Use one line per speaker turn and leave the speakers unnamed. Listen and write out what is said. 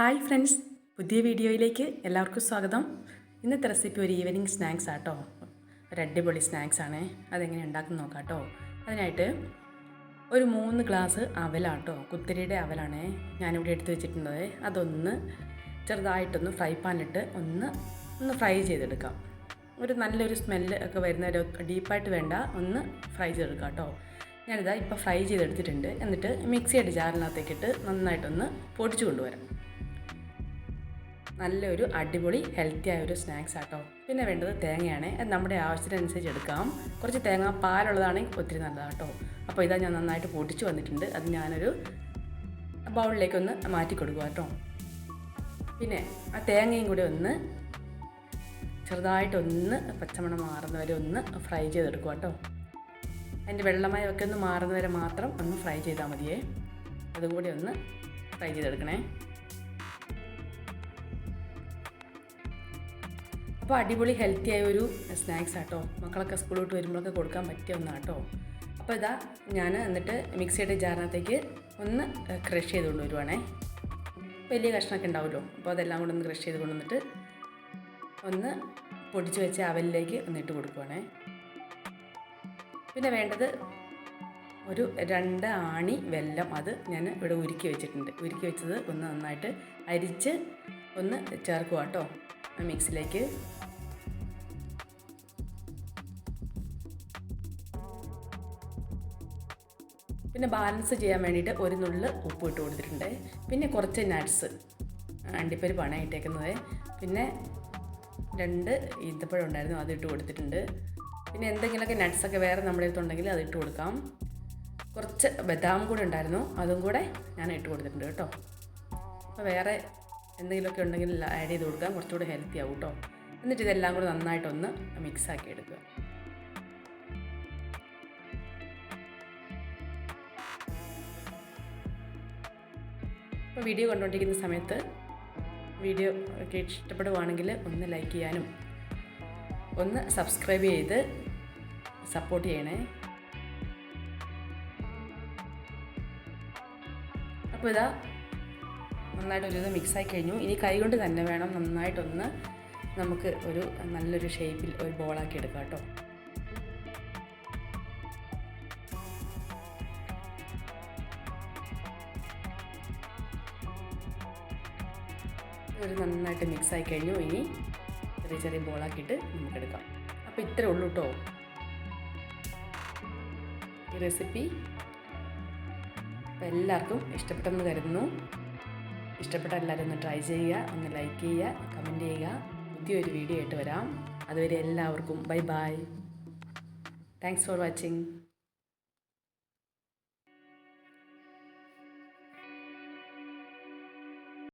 Hi friends പുതിയ വീഡിയോയിലേക്ക് എല്ലാവർക്കും സ്വാഗതം. ഇന്നത്തെ റെസിപ്പി ഒരു ഈവനിങ് സ്നാക്സ് ആട്ടോ. ഒരു അടിപൊളി സ്നാക്സ് ആണ്. അതെങ്ങനെ ഉണ്ടാക്കുന്ന നോക്കാം കേട്ടോ അതിനായിട്ട് ഒരു മൂന്ന് ഗ്ലാസ് അവലാട്ടോ. കുത്തരിയുടെ അവലാണ് ഞാനിവിടെ എടുത്ത് വെച്ചിട്ടുള്ളത്. അതൊന്ന് ചെറുതായിട്ടൊന്ന് ഫ്രൈ പാനിലിട്ട് ഒന്ന് ഒന്ന് ഫ്രൈ ചെയ്തെടുക്കാം. ഒരു നല്ലൊരു സ്മെല്ല് ഒക്കെ വരുന്ന ഒരു ഡീപ്പായിട്ട് വേണ്ട ഒന്ന് ഫ്രൈ ചെയ്തെടുക്കാം കേട്ടോ ഞാനിതാ ഇപ്പോൾ ഫ്രൈ ചെയ്തെടുത്തിട്ടുണ്ട്. എന്നിട്ട് മിക്സിയുടെ ജാറിനകത്തേക്കിട്ട് നന്നായിട്ടൊന്ന് പൊടിച്ചു കൊണ്ടുവരാം. നല്ലൊരു അടിപൊളി ഹെൽത്തി ആയ ഒരു സ്നാക്സ് ആട്ടോ. പിന്നെ വേണ്ടത് തേങ്ങയാണ്. അത് നമ്മുടെ ആവശ്യത്തിനനുസരിച്ച് എടുക്കാം. കുറച്ച് തേങ്ങ പാലുള്ളതാണെങ്കിൽ ഒത്തിരി നല്ലതാണ് കേട്ടോ അപ്പോൾ ഇതാ ഞാൻ നന്നായിട്ട് പൊടിച്ച് വന്നിട്ടുണ്ട്. അത് ഞാനൊരു ബൗളിലേക്കൊന്ന് മാറ്റി കൊടുക്കുക കേട്ടോ. പിന്നെ ആ തേങ്ങയും കൂടി ഒന്ന് ചെറുതായിട്ടൊന്ന് പച്ചമണം മാറുന്നവരെ ഒന്ന് ഫ്രൈ ചെയ്തെടുക്കുക കേട്ടോ. അതിന്റെ വെള്ളമയമൊക്കെ ഒന്ന് മാറുന്നവരെ മാത്രം ഒന്ന് ഫ്രൈ ചെയ്താൽ മതിയേ. അതും കൂടി ഒന്ന് ഫ്രൈ ചെയ്തെടുക്കണേ. അപ്പോൾ അടിപൊളി ഹെൽത്തി ആയ ഒരു സ്നാക്സ് ആട്ടോ. മക്കളൊക്കെ സ്കൂളിലോട്ട് വരുമ്പോഴൊക്കെ കൊടുക്കാൻ പറ്റിയ ഒന്നാട്ടോ. അപ്പോൾ ഇതാ ഞാൻ എന്നിട്ട് മിക്സിയുടെ ജാറിനകത്തേക്ക് ഒന്ന് ക്രഷ് ചെയ്ത് കൊണ്ടുവരുവാണേ വലിയ കഷ്ണമൊക്കെ ഉണ്ടാവുമല്ലോ. അപ്പോൾ അതെല്ലാം കൂടെ ഒന്ന് ക്രഷ് ചെയ്ത് കൊണ്ടുവന്നിട്ട് ഒന്ന് പൊടിച്ച് വെച്ച അവലിലേക്ക് ഒന്നിട്ട് കൊടുക്കുവാണേ. പിന്നെ വേണ്ടത് ഒരു രണ്ട് ആണി വെല്ലം അത് ഞാൻ ഇവിടെ ഉരുക്കി വെച്ചിട്ടുണ്ട്. ഉരുക്കി വെച്ചത് ഒന്ന് നന്നായിട്ട് അരിച്ച് ഒന്ന് ചേർക്കുക കേട്ടോ മിക്സിലേക്ക്. പിന്നെ ബാലൻസ് ചെയ്യാൻ വേണ്ടിയിട്ട് ഒരു നുള്ളിൽ ഉപ്പ് ഇട്ട് കൊടുത്തിട്ടുണ്ട്. പിന്നെ കുറച്ച് നട്ട്സ് അണ്ടിപ്പരിപ്പാണ് ഇട്ടേക്കുന്നത്. പിന്നെ രണ്ട് ഈന്തപ്പഴം ഉണ്ടായിരുന്നു അത് ഇട്ട് കൊടുത്തിട്ടുണ്ട്. പിന്നെ എന്തെങ്കിലുമൊക്കെ നട്ട്സൊക്കെ വേറെ നമ്മുടെ അടുത്തുണ്ടെങ്കിൽ അത് ഇട്ട് കൊടുക്കാം. കുറച്ച് ബദാം കൂടെ ഉണ്ടായിരുന്നു അതും കൂടെ ഞാൻ ഇട്ട് കൊടുത്തിട്ടുണ്ട് കേട്ടോ. അപ്പോൾ വേറെ എന്തെങ്കിലുമൊക്കെ ഉണ്ടെങ്കിൽ ആഡ് ചെയ്ത് കൊടുക്കാം. കുറച്ചുകൂടി ഹെൽത്തി ആവും കേട്ടോ എന്നിട്ട് ഇതെല്ലാം കൂടെ നന്നായിട്ടൊന്ന് മിക്സ് ആക്കി എടുക്കുക. ഇപ്പോൾ വീഡിയോ കണ്ടുകൊണ്ടിരിക്കുന്ന സമയത്ത് വീഡിയോ ഒക്കെ ഇഷ്ടപ്പെടുവാണെങ്കിൽ ഒന്ന് ലൈക്ക് ചെയ്യാനും ഒന്ന് സബ്സ്ക്രൈബ് ചെയ്ത് സപ്പോർട്ട് ചെയ്യണേ. അപ്പോൾ ഇതാ ഒരു മിക്സ് മിക്സായി കഴിഞ്ഞു. ഇനി കൈകൊണ്ട് തന്നെ വേണം നന്നായിട്ടൊന്ന് നമുക്ക് ഒരു നല്ലൊരു ഷേപ്പിൽ ഒരു ബോളാക്കി എടുക്കാം കേട്ടോ. ഒരു നന്നായിട്ട് ആയി കഴിഞ്ഞു. ഇനി ചെറിയ ചെറിയ ബോളാക്കിയിട്ട് നമുക്കെടുക്കാം അപ്പോൾ ഇത്രേ ഉള്ളൂ കേട്ടോ ഈ റെസിപ്പി എല്ലാവർക്കും ഇഷ്ടപ്പെട്ടെന്ന് കരുതുന്നു. ഇഷ്ടപ്പെട്ട എല്ലാവരും ഒന്ന് ട്രൈ ചെയ്യുക ഒന്ന് ലൈക്ക് ചെയ്യുക കമന്റ് ചെയ്യുക. പുതിയൊരു വീഡിയോ ആയിട്ട് വരാം. അതുവരെ എല്ലാവർക്കും bye bye thanks for watching